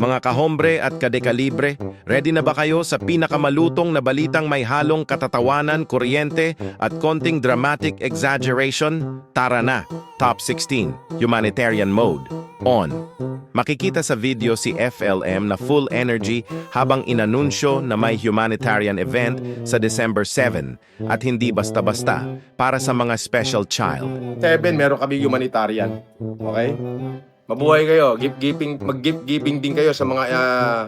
Mga kahombre at kadekalibre, ready na ba kayo sa pinakamalutong na balitang may halong katatawanan, kuryente at konting dramatic exaggeration? Tara na! Top 16, Humanitarian Mode. On. Makikita sa video si FLM na full energy habang inanunsyo na may humanitarian event sa December 7 at hindi basta-basta para sa mga special child. Seven, meron kami humanitarian. Okay? Mabuhay kayo. Gift giving, mag-gift giving din kayo sa mga ah,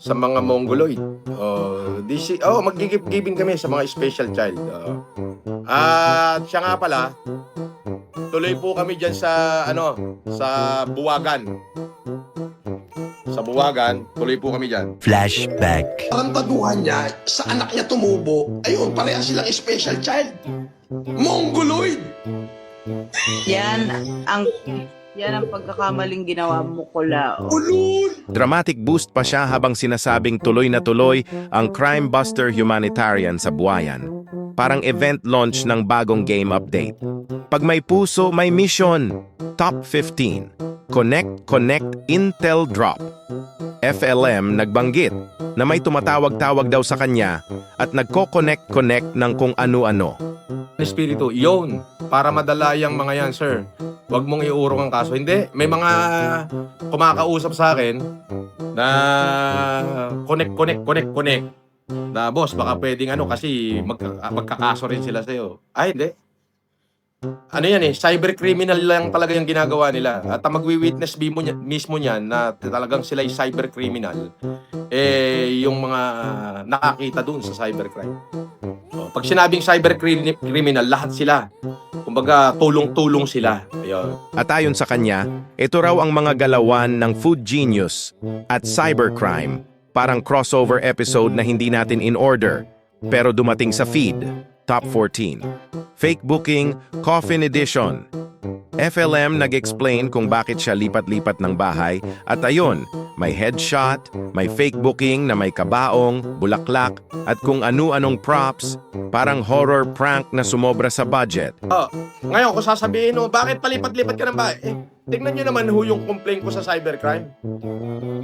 sa mga mongoloid. Oh, this is, oh, mag-gift giving kami sa mga special child. Oh. At siya nga pala, tuloy po kami diyan sa ano, sa Buwagan. Sa Buwagan, tuloy po kami diyan. Flashback. Karantaduhan niya, sa anak niya tumubo, ayun, parehas silang special child. Mongoloid! Yan ang yan ang pagkakamaling ginawa mo kula. Ulul! Dramatic boost pa siya habang sinasabing tuloy na tuloy ang Crime Buster Humanitarian sa Buwayan. Parang event launch ng bagong game update. Pag may puso, may mission. Top 15. Connect, Connect, Intel Drop. FLM nagbanggit na may tumatawag-tawag daw sa kanya at nagko-connect-connect ng kung ano-ano. Espiritu, yun. Para madala yung mga yan, sir. Huwag mong iurong ang kaso. Hindi, may mga kumakausap sa akin na connect, connect, connect, connect. Na boss, baka pwedeng ano kasi magka, magkakaso rin sila sa'yo. Ay, hindi. Ano yan eh, cyber criminal lang talaga yung ginagawa nila. At magwi-witness mismo, niya- mismo niyan na talagang sila ay cyber criminal, eh, yung mga nakakita dun sa cybercrime. Oh, pag sinabing cyber cri- criminal, lahat sila. Kumbaga, tulong-tulong sila. Ayun. At ayon sa kanya, ito raw ang mga galawan ng Food Genius at Cybercrime, parang crossover episode na hindi natin in order, pero dumating sa feed. Top 14. Fake Booking, Coffin Edition. FLM nag-explain kung bakit siya lipat-lipat ng bahay at ayun, may headshot, may fake booking na may kabaong, bulaklak at kung ano-anong props, parang horror prank na sumobra sa budget. Oh, ngayon, kung sasabihin mo, bakit palipat-lipat ka ng bahay? Eh, tingnan nyo naman ho yung complaint ko sa cybercrime.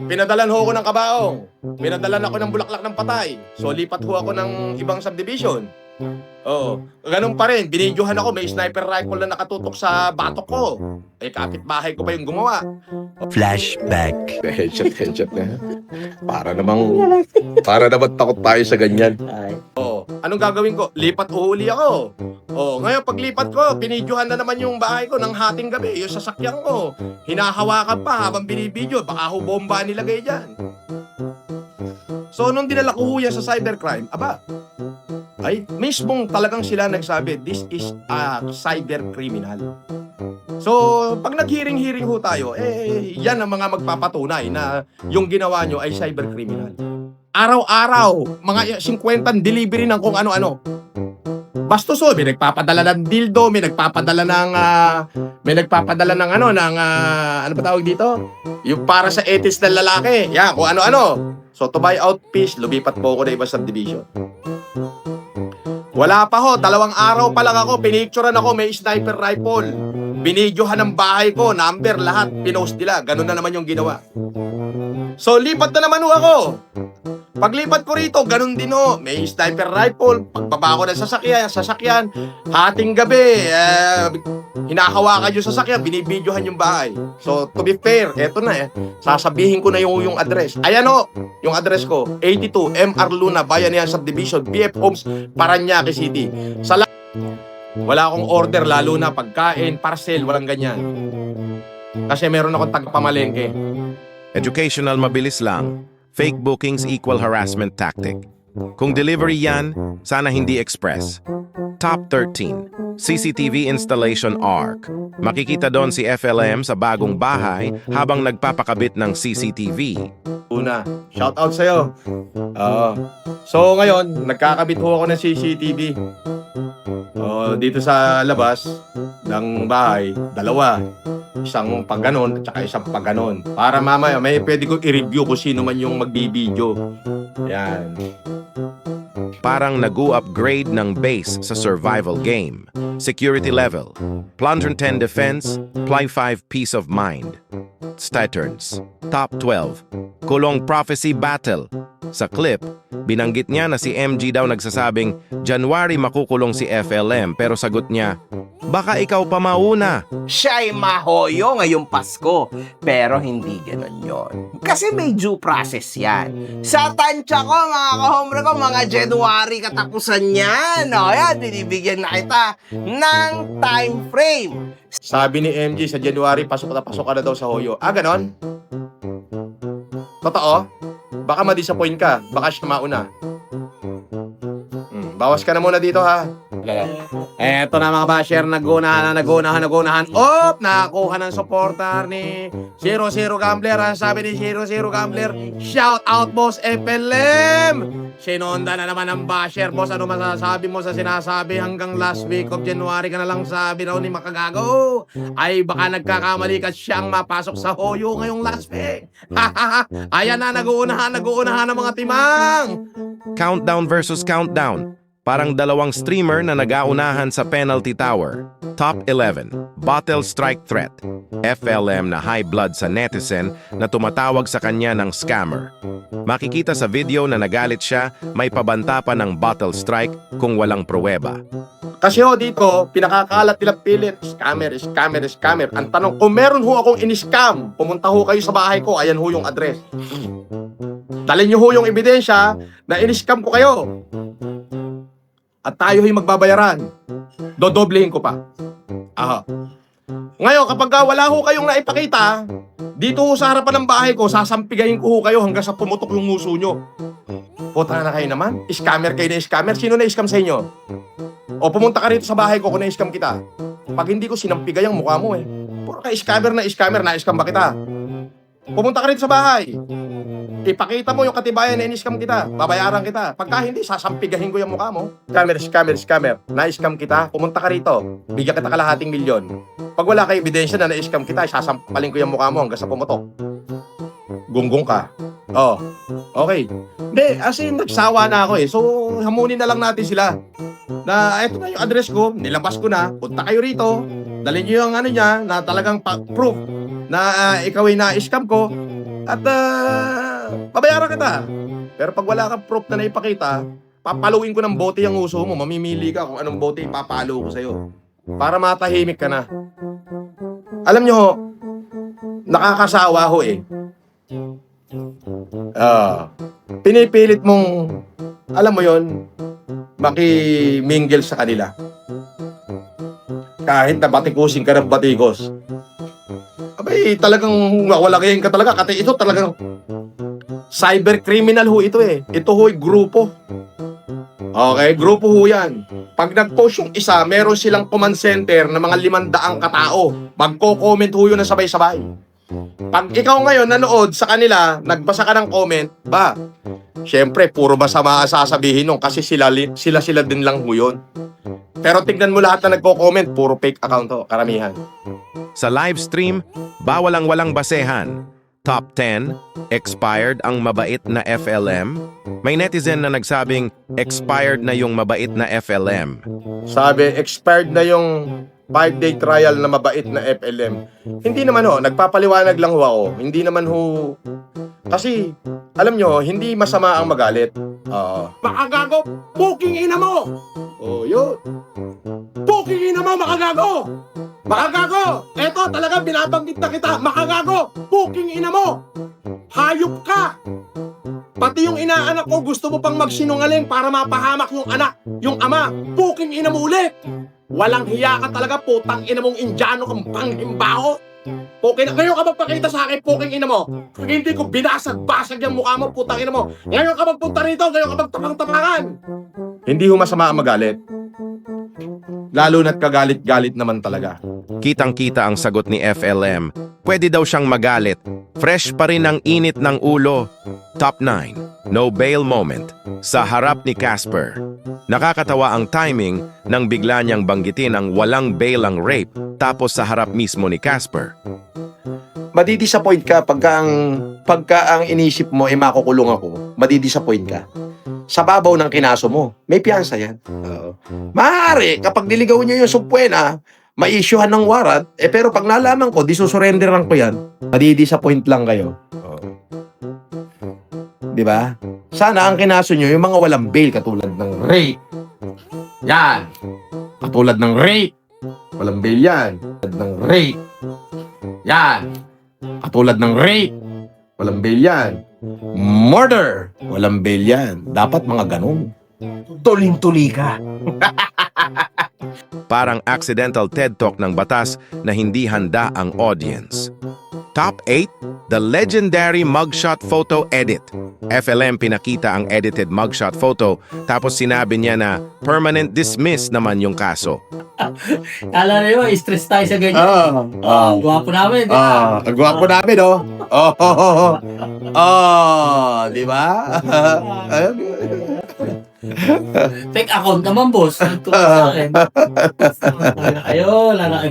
Pinadalan ho ako ng kabaong. Pinadalan ako ng bulaklak ng patay. So, lipat ho ako ng ibang subdivision. Oo. Ganun pa rin. Binidyohan ako. May sniper rifle na nakatutok sa batok ko. Eh, kapitbahay ko pa yung gumawa. Flashback. Headshot, headshot na. Para namang, para naman takot tayo sa ganyan. Oo. Anong gagawin ko? Lipat uhuli ako. Oh, ngayon paglipat ko, pinidyohan na naman yung bahay ko ng hating gabi, yung sasakyan ko. Hinahawakan pa habang binibidyo, baka ho bomba nilagay diyan. So nung dinala ko ho yan sa cybercrime, aba, ay mismong talagang sila nagsabi, this is a cyber criminal. So, pag nag-hearing-hearing ho tayo, eh, yan ang mga magpapatunay na yung ginawa nyo ay cyber criminal. Araw-araw, mga 50 delivery ng kung ano-ano. Bastos oh, may nagpapadala ng dildo, may nagpapadala ng ah, may nagpapadala ng ano ng ah, ano ba tawag dito? Yung para sa etis ng lalaki. Yan, kung ano-ano. So to buy out fish, lumipat po ako na ibang subdivision. Wala pa ho, dalawang araw pa lang ako, pinicturean ako, may sniper rifle. Binidyohan ng bahay ko, number, lahat, pinost nila. Ganun na naman yung ginawa. So, lipat na naman ho ako. Paglipat ko rito, ganun din ho. May sniper rifle, pagbaba ko ng sasakyan, sasakyan, hating gabi, eh, hinahawakan yung sasakyan, binibidyohan yung bahay. So, to be fair, eto na eh. Sasabihin ko na yung, yung address. Ayan ho, yung address ko, 82 MR Luna, Bayanihan Subdivision, BF Homes, Paranaque City. Sa la- wala akong order, lalo na pagkain, parcel, walang ganyan. Kasi meron akong tagpamalengke. Educational mabilis lang. Fake bookings equal harassment tactic. Kung delivery yan, sana hindi express. Top 13. CCTV Installation ARC. Makikita doon si FLM sa bagong bahay habang nagpapakabit ng CCTV. Una, shout out sa'yo. Oo. so ngayon, nagkakabit ho ako ng CCTV. Oh, dito sa labas ng bahay, dalawa. Isang pag ganon, at saka isang pag ganon. Para mamaya, may pwede ko i-review kung sino man yung magbibideo. Yan. parang nag-upgrade ng base sa survival game. Security level, Plunder 10 defense, Ply 5 peace of mind. Statterns, top 12, Kulong Prophecy Battle. Sa clip, binanggit niya na si MG daw nagsasabing January makukulong si FLM pero sagot niya, baka ikaw pa mauna. siya ay mahoyo ngayong Pasko. Pero hindi ganun yon. Kasi may due process yan. Sa tansya ko, mga kahombre ko, mga January katapusan yan. O yan, binibigyan na kita ng time frame. Sabi ni MG sa January, pasok na pasok ka na daw sa Hoyo. Ah, ganon? Totoo? Baka ma-disappoint ka. Baka siya mauna. Bawas ka na muna dito ha. Eto na mga basher, nagunahan na, nagunahan, nagunahan. Op! Nakakuha ng supporter ni 00 Gambler. Ang sabi ni 00 Gambler, shout out boss FLM! Sinonda na naman ng basher. Boss, ano masasabi mo sa sinasabi hanggang last week of January ka na lang sabi raw ni Makagago? Ay baka nagkakamali ka siyang mapasok sa hoyo ngayong last week. Ayan na, naguunahan, naguunahan ng mga timang. Countdown versus countdown. Parang dalawang streamer na nagaunahan sa penalty tower. Top 11, Bottle Strike Threat. FLM na high blood sa netizen na tumatawag sa kanya ng scammer. Makikita sa video na nagalit siya, may pabanta pa ng bottle strike kung walang pruweba. Kasi ho dito, pinakakalat nila pilit, scammer, scammer, scammer. Ang tanong, kung meron ho akong in-scam, pumunta ho kayo sa bahay ko, ayan ho yung address. Dalhin nyo ho yung ebidensya na in-scam ko kayo. At tayo ho'y magbabayaran. Dodoblehin ko pa. Aha. Ngayon, kapag ka wala ho kayong naipakita, dito ho sa harapan ng bahay ko, sasampigayin ko ho kayo hanggang sa pumutok yung nguso nyo. Puta na kayo naman. Scammer kayo na scammer. Sino na scam sa inyo? O pumunta ka rito sa bahay ko kung na-scam kita. Pag hindi ko sinampigay ang mukha mo eh. Puro ka scammer na scammer, na-scam ba kita? Pumunta ka rito sa bahay. Ipakita mo yung katibayan na in-scam kita. Babayaran kita. Pagka hindi, sasampigahin ko yung mukha mo. Scammer, scammer, scammer. Na-scam kita. Pumunta ka rito. Bigyan kita kalahating milyon. Pag wala kay ebidensya na na-scam kita, sasampalin ko yung mukha mo hanggang sa pumutok. Gunggong ka. Oh, okay. Hindi, as in, nagsawa na ako eh. So, hamunin na lang natin sila. Na, eto na yung address ko, nilabas ko na, punta kayo rito, dalhin nyo yung ano niya, na talagang proof na ah, ikaw ay na-scam ko, at uh, babayaran kita. Pero pag wala kang proof na naipakita, papaluin ko ng bote yung uso mo, mamimili ka kung anong bote ipapalo ko sa'yo. Para matahimik ka na. Alam nyo ho, nakakasawa ho eh. Ah, pinipilit mong, alam mo yon makimingle sa kanila. Kahit na batikusin ka ng batikos. Abay, talagang wawalagayin ka talaga. Kasi ito talagang cyber criminal ho ito eh. Ito ho'y grupo. Okay, grupo ho yan. Pag nag-post yung isa, meron silang command center na mga limandaang katao. Magko-comment ho yun na sabay-sabay. Pag ikaw ngayon nanood sa kanila, nagbasa ka ng comment, ba, syempre, puro masama ang sasabihin nung kasi sila, sila sila din lang ho yun. Pero tignan mo lahat na nagko-comment, puro fake account to, karamihan. Sa live stream, bawal ang walang basehan. Top 10, expired ang mabait na FLM. May netizen na nagsabing expired na yung mabait na FLM. Sabi, expired na yung 5-day trial na mabait na FLM. Hindi naman ho, nagpapaliwanag lang ho ako. Hindi naman ho... Kasi, alam nyo, hindi masama ang magalit. Oo. makagago, puking ina mo! Oh, yun. Puking ina mo, makagago! Makagago! Eto, talaga binabanggit na kita. Makagago! Puking ina mo! Hayop ka! Pati yung inaanak ko gusto mo pang magsinungaling para mapahamak yung anak, yung ama. Puking ina mo ulit! Walang hiya ka talaga, putang ina mong Indiano kang panghimbaho. Puking ngayon ka magpakita sa akin, puking ina mo. Kung hindi ko binasag-basag yung mukha mo, putang ina mo. Ngayon ka magpunta rito, ngayon ka magtapang-tapangan. Hindi ho masama ang magalit. Lalo na't kagalit-galit naman talaga. Kitang-kita ang sagot ni FLM. Pwede daw siyang magalit. Fresh pa rin ang init ng ulo. Top 9. No bail moment. Sa harap ni Casper. Nakakatawa ang timing nang bigla niyang banggitin ang walang bail ang rape tapos sa harap mismo ni Casper. Madidisappoint ka pagka ang, pagka ang inisip mo ay makukulong ako. Madidisappoint ka. sa babaw ng kinaso mo. May piyansa yan. Oo. Maaari, kapag niligaw niyo yung supwena, ma-issuehan ng warrant, eh pero pag nalaman ko, di susurrenderan ko yan, madidisappoint lang kayo. Oo. Di ba? Sana ang kinaso nyo, yung mga walang bail, katulad ng rape. Yan. Katulad ng rape. Walang bail yan. Katulad ng rape. Yan. Katulad ng rape. Walang bail yan. Murder. Walang bail yan. Dapat mga ganun. Tuling-tuli ka. Parang accidental TED Talk ng batas na hindi handa ang audience. Top 8, the legendary mugshot photo edit. FLM pinakita ang edited mugshot photo tapos sinabi niya na permanent dismiss naman yung kaso. Kala na yun, stress tayo sa ganyan. Ah. Ah, gwapo namin. di ba? Ah, ang gwapo namin, oh. Oh, oh, oh, oh. Oh, di ba? Fake account naman, boss. Tulad sa akin. Ayo, wala na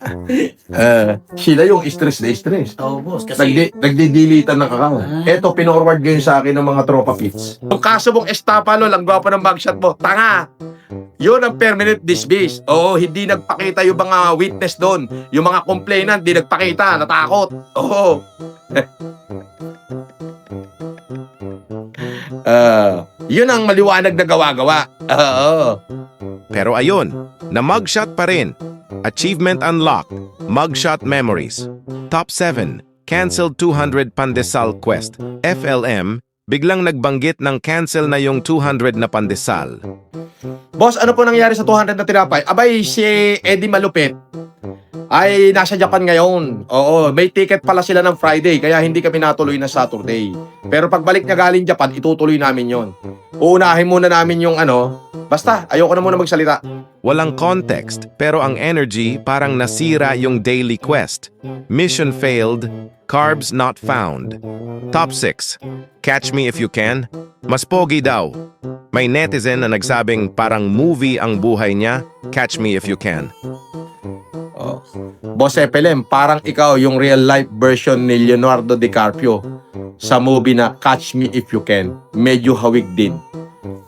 Eh, sila yung stress na stress. Oo, boss. Kasi, Nagdi nagdi-deletean ng account. Ah. Eto, pinorward ngayon sa akin ng mga tropa pits. Yung kaso mong estapa, lol, ang gwapo ng mugshot mo, tanga! Yun ang permanent dismiss. Oo, hindi nagpakita yung mga witness doon. Yung mga complainant, di nagpakita, natakot. Oo. Ah, yun ang maliwanag na gawa-gawa. Oo. Pero ayun, na mugshot pa rin. Achievement unlocked, mugshot memories. Top 7, canceled 200 pandesal quest. FLM, biglang nagbanggit ng cancel na yung 200 na pandesal. Boss, ano po nangyari sa 200 na tinapay? Abay, si Eddie Malupit ay nasa Japan ngayon. Oo, may ticket pala sila ng Friday, kaya hindi kami natuloy na Saturday. Pero pagbalik niya galing Japan, itutuloy namin yon. Uunahin muna namin yung ano, basta, ayoko na muna magsalita. Walang context, pero ang energy parang nasira yung daily quest. Mission failed, carbs not found. Top 6. Catch me if you can. Mas pogi daw. May netizen na nagsabing parang movie ang buhay niya. Catch me if you can. Oh. Boss Epelem, parang ikaw yung real life version ni Leonardo DiCaprio sa movie na Catch Me If You Can. Medyo hawig din.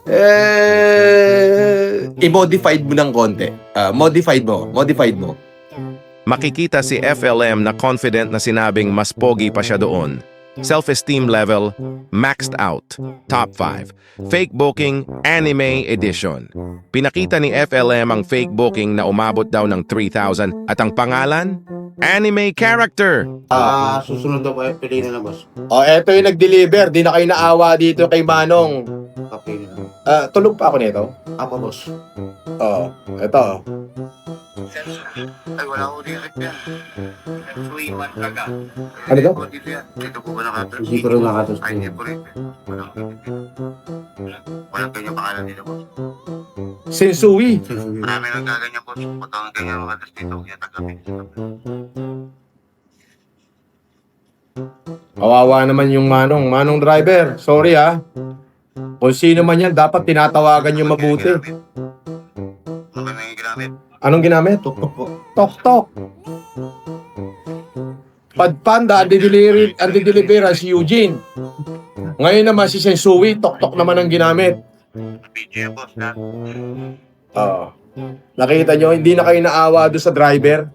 Eh, i-modified mo ng konti. Ah, modified mo, modified mo. Makikita si FLM na confident na sinabing mas pogi pa siya doon. Self-esteem level, maxed out. Top 5. Fake booking, anime edition. Pinakita ni FLM ang fake booking na umabot daw ng 3,000 at ang pangalan? Anime character. Ah, susunod daw kayo, piliin na lang, boss. Oh, eto yung nag-deliver. Di na kayo naawa dito kay Manong. Papili na. Ah, tulog pa ako nito. Apa, boss? Oh, eto. Ay, wala ko direct yan. Suiman talaga. Ano daw? Ko dito yan. Dito po ba nakatos? Hindi ko rin nakatos. Ay, hindi po rin. Wala ko Wala kanyang pangalan dito, boss. Sensui. Marami nang gaganyan, boss. Pag ang ganyan makatos dito, kaya tagapin. Kawawa naman yung Manong. Manong driver, sorry ha. Kung sino man yan, dapat tinatawagan yung mabuti. Ba nang ginamit? Anong ginamit? Tuktok po. Tok-tok. Padpanda, ang dideliver, ang dideliver si Eugene. Ngayon naman si Sensui, tok-tok naman ang ginamit. Video yan, boss, na. Oo. nakita nyo, hindi na kayo naawa doon sa driver.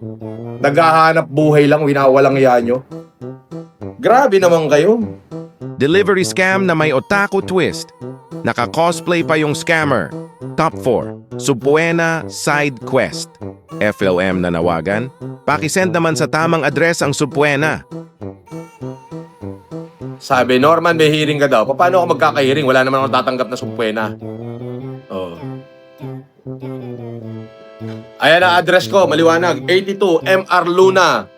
Naghahanap buhay lang, winawalang iya nyo. Grabe naman kayo. Delivery scam na may otaku twist. Naka-cosplay pa yung scammer. Top 4. Subbuena Side Quest. FLM na nawagan. Pakisend naman sa tamang address ang Subbuena. Sabi, Norman, may hearing ka daw. Paano ako magkaka-hearing? Wala naman ako tatanggap na sumpwena. Oo. Ayan ang address ko, maliwanag. 82 MR Luna.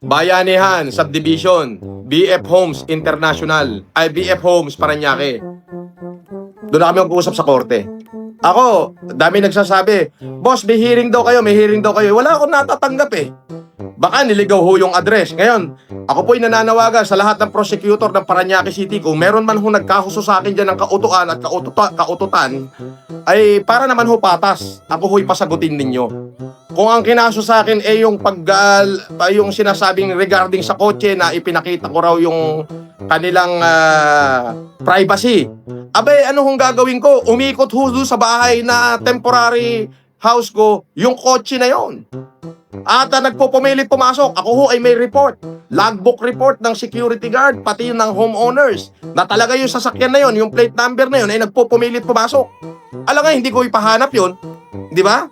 Bayanihan, Subdivision. BF Homes International. Ay, BF Homes, Paranaque. Doon na kami mag-uusap sa korte. Ako, dami nagsasabi, Boss, may hearing daw kayo, may hearing daw kayo. Wala akong natatanggap eh. Baka niligaw ho yung address. Ngayon, ako po'y nananawagan sa lahat ng prosecutor ng Paranaque City kung meron man ho nagkahuso sa akin dyan ng kautuan at kaututa, kaututan, ay para naman ho patas. Ako ho'y pasagutin ninyo. Kung ang kinaso sa akin ay yung pag ah, yung sinasabing regarding sa kotse na ipinakita ko raw yung kanilang ah, privacy. Abay, ano hong gagawin ko? Umikot ho doon sa bahay na temporary house ko, yung kotse na yon. At ah, nagpupumilit pumasok, ako ho ay may report. Logbook report ng security guard, pati ng homeowners. Na talaga yung sasakyan na yon, yung plate number na yon ay nagpupumilit pumasok. Alam nga, hindi ko ipahanap yon, Di ba?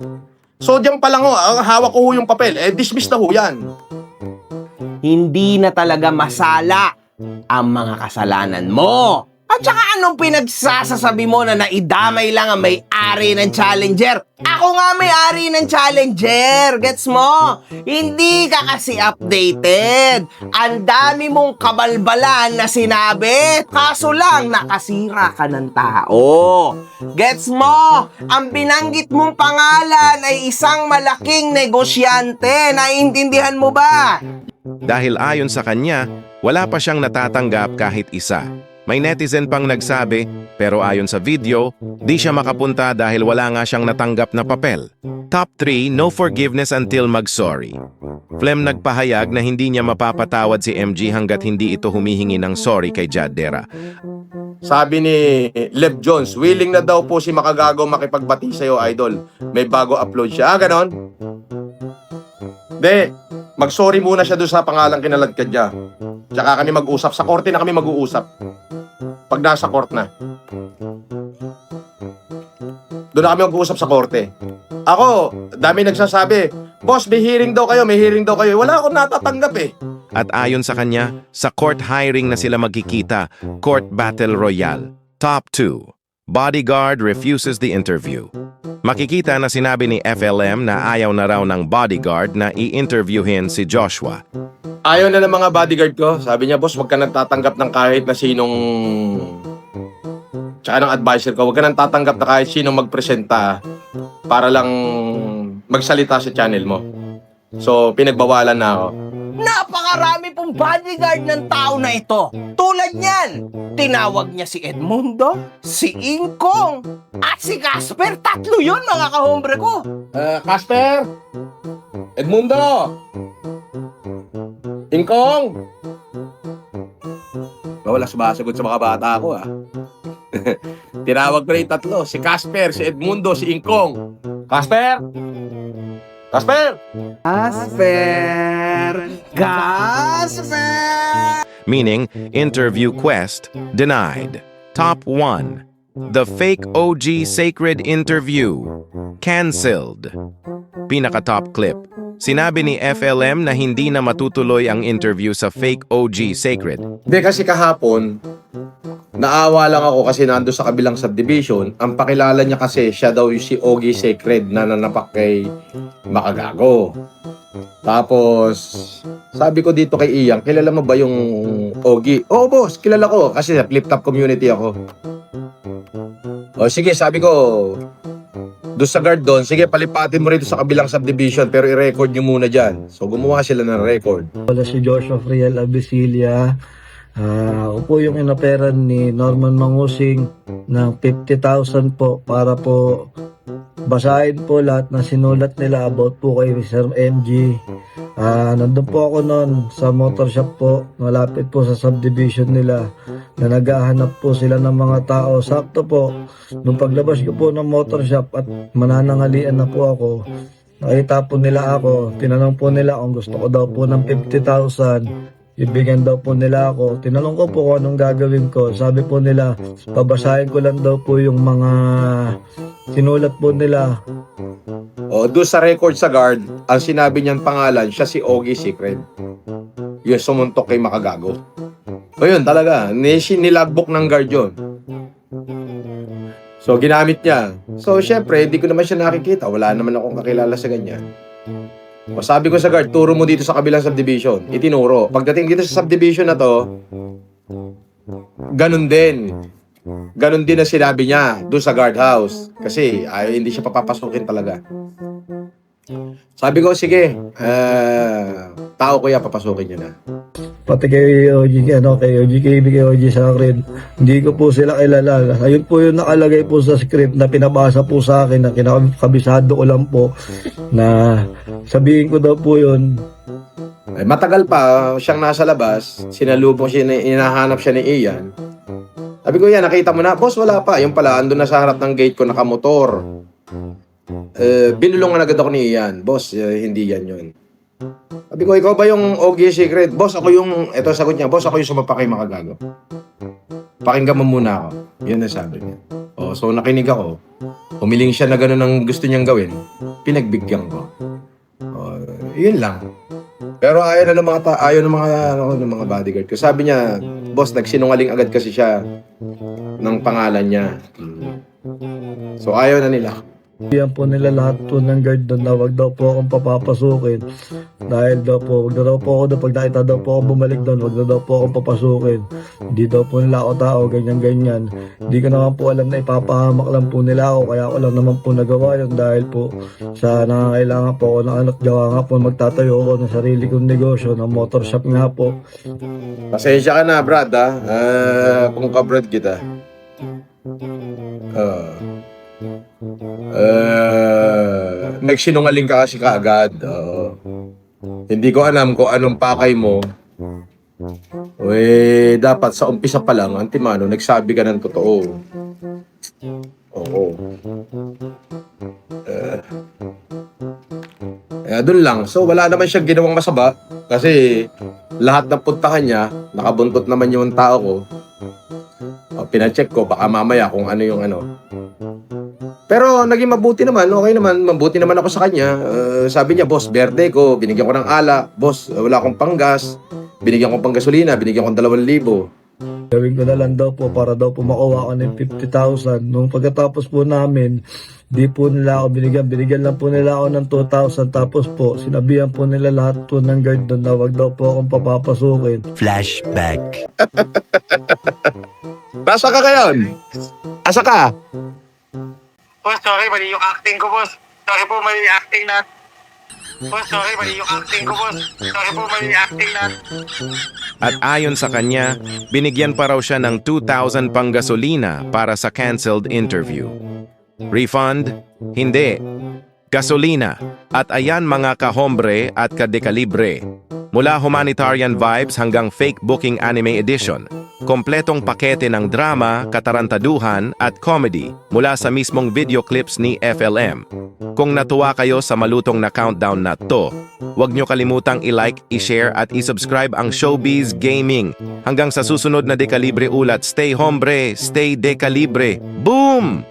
So, pa lang ho, ang hawak ko ho yung papel. Eh, dismiss na ho yan. Hindi na talaga masala ang mga kasalanan mo. At saka anong pinagsasasabi mo na naidamay lang ang may-ari ng Challenger? Ako nga may-ari ng Challenger, gets mo? Hindi ka kasi updated. Ang dami mong kabalbalan na sinabi. Kaso lang, nakasira ka ng tao. Gets mo? Ang binanggit mong pangalan ay isang malaking negosyante. Naiintindihan mo ba? Dahil ayon sa kanya, wala pa siyang natatanggap kahit isa. May netizen pang nagsabi, pero ayon sa video, di siya makapunta dahil wala nga siyang natanggap na papel. Top 3, no forgiveness until mag-sorry. Flem nagpahayag na hindi niya mapapatawad si MG hanggat hindi ito humihingi ng sorry kay Jadera. Sabi ni Lev Jones, willing na daw po si Makagago makipagbati sa'yo, idol. May bago upload siya. Ah, ganon? De, mag-sorry muna siya doon sa pangalang kinalagkad niya. Tsaka kami mag-usap. Sa korte na kami mag-uusap. Pag nasa court na. Doon na kami mag-uusap sa korte. Ako, dami nagsasabi, Boss, may hearing daw kayo, may hearing daw kayo. Wala akong natatanggap eh. At ayon sa kanya, sa court hiring na sila magkikita, court battle royale. Top 2. Bodyguard refuses the interview. Makikita na sinabi ni FLM na ayaw na raw ng bodyguard na i-interviewin si Joshua. Ayaw na ng mga bodyguard ko. Sabi niya, boss, wag ka nang tatanggap ng kahit na sinong... Tsaka ng advisor ko, wag ka nang tatanggap na kahit sinong magpresenta para lang magsalita sa channel mo. So, pinagbawalan na ako. Napakarami pong bodyguard ng tao na ito. Tulad niyan, tinawag niya si Edmundo, si Ingkong, at si Casper. Tatlo yun, mga kahombre ko. Uh, Casper! Edmundo! Ingkong! Wala sumasagot sa mga bata ko ah. Tinawag ko na yung tatlo. Si Casper, si Edmundo, si Ingkong. Casper! Casper! Casper! Casper! meaning interview quest denied. Top 1. The fake OG sacred interview cancelled. Pinaka top clip. Sinabi ni FLM na hindi na matutuloy ang interview sa fake OG sacred. Hindi kasi kahapon, naawa lang ako kasi nando sa kabilang subdivision. Ang pakilala niya kasi siya daw yung si Ogie Sacred na nanapak kay Makagago. Tapos, sabi ko dito kay Iyang, kilala mo ba yung Ogie? Oo boss, kilala ko kasi sa flip-top community ako. O sige, sabi ko, doon sa guard doon, sige palipatin mo rito sa kabilang subdivision pero i-record nyo muna dyan. So gumawa sila ng record. Wala si Joshua Friel Abisilia. Ah, ako po yung inoperan ni Norman Mangusing ng 50,000 po para po basahin po lahat na sinulat nila about po kay Sir MG. Ah, nandun po ako noon sa motor shop po, malapit po sa subdivision nila na naghahanap po sila ng mga tao. Sakto po, nung paglabas ko po ng motor shop at mananangalian na po ako, nakita po nila ako, tinanong po nila kung gusto ko daw po ng 50,000 ibigyan daw po nila ako. Tinanong ko po kung anong gagawin ko. Sabi po nila, babasahin ko lang daw po yung mga sinulat po nila. O doon sa record sa guard, ang sinabi niyang pangalan, siya si Ogie Secret. Yung sumuntok kay Makagago. O yun talaga, ni nilagbook ng guard yun. So, ginamit niya. So, syempre, hindi ko naman siya nakikita. Wala naman akong kakilala sa ganyan. Sabi ko sa guard, turo mo dito sa kabilang subdivision. Itinuro. Pagdating dito sa subdivision na to, ganun din. Ganun din ang sinabi niya doon sa guardhouse. Kasi ay, hindi siya papapasukin talaga. Sabi ko, sige, ah, tao ko yan, papasukin niyo na. Pati kay OG, ano, kay OG KB, kay OG Sakrin. Hindi ko po sila kilala. Ayun po yung nakalagay po sa script na pinabasa po sa akin na kinakabisado ko lang po na sabihin ko daw po yun Eh, matagal pa siyang nasa labas, sinalubong siya, hinahanap siya ni Ian. Sabi ko, yan, nakita mo na? Boss, wala pa. Yung pala, andun na sa harap ng gate ko, nakamotor. Eh, binulungan agad ako ni Ian. Boss, eh, hindi yan yun. Sabi ko, ikaw ba yung OG Secret? Boss, ako yung, eto sagot niya, boss, ako yung sumapa kay Makagago. Pakinggan mo muna ako. Yun ang sabi niya. Oh, so nakinig ako. Humiling siya na gano'n ang gusto niyang gawin. Pinagbigyan ko. Oh, yun lang. Pero ayaw na ng mga ta- ayaw ng mga ano, ng mga bodyguard ko. Sabi niya, boss, nagsinungaling agad kasi siya ng pangalan niya. So ayaw na nila. Yan po nila lahat po ng guard doon na wag daw po akong papapasukin. Dahil daw po, wag na daw po ako doon. Pag nakita daw po ako bumalik doon, wag na daw po akong papasukin. Hindi daw po nila ako tao, ganyan-ganyan. Hindi ko naman po alam na ipapahamak lang po nila ako. Kaya ako lang naman po nagawa yun dahil po sa nangangailangan po ako ng anak gawa nga po magtatayo ako ng sarili kong negosyo ng motor shop nga po. Pasensya ka na, Brad, ha? Ah, kung ka-Brad kita. Ah. Ah, nagsinungaling ka kasi kaagad. Oo. Hindi ko alam kung anong pakay mo. Eh, dapat sa umpisa pa lang, Antimano, nagsabi ka ng totoo. Oo. Eh, eh, doon lang. So, wala naman siyang ginawang masaba kasi lahat ng puntahan niya, nakabuntot naman yung tao ko. O, pinacheck ko, baka mamaya kung ano yung ano. Pero naging mabuti naman, okay naman, mabuti naman ako sa kanya. Eh, sabi niya, boss, birthday ko, binigyan ko ng ala. Boss, wala akong panggas. Binigyan ko pang gasolina, binigyan ko ng 2,000. Gawin ko na lang daw po para daw po makuha ko ng 50,000. Nung pagkatapos po namin, di po nila ako binigyan. Binigyan lang po nila ako ng 2,000. Tapos po, sinabihan po nila lahat po ng guard doon na wag daw po akong papapasukin. Flashback. Nasa ka ngayon? Asa ka? Boss, sorry, mali yung acting ko, boss. Sorry po, mali yung acting na. Boss, sorry, mali yung acting ko, boss. Sorry po, mali yung acting na. At ayon sa kanya, binigyan pa raw siya ng 2,000 pang gasolina para sa cancelled interview. Refund? Hindi. Gasolina. At ayan mga kahombre at kadekalibre. Mula humanitarian vibes hanggang fake booking anime edition. Kompletong pakete ng drama, katarantaduhan at comedy mula sa mismong video clips ni FLM. Kung natuwa kayo sa malutong na countdown na to, huwag nyo kalimutang i-like, i-share at i-subscribe ang Showbiz Gaming. Hanggang sa susunod na Dekalibre ulat, stay hombre, stay Dekalibre. Boom!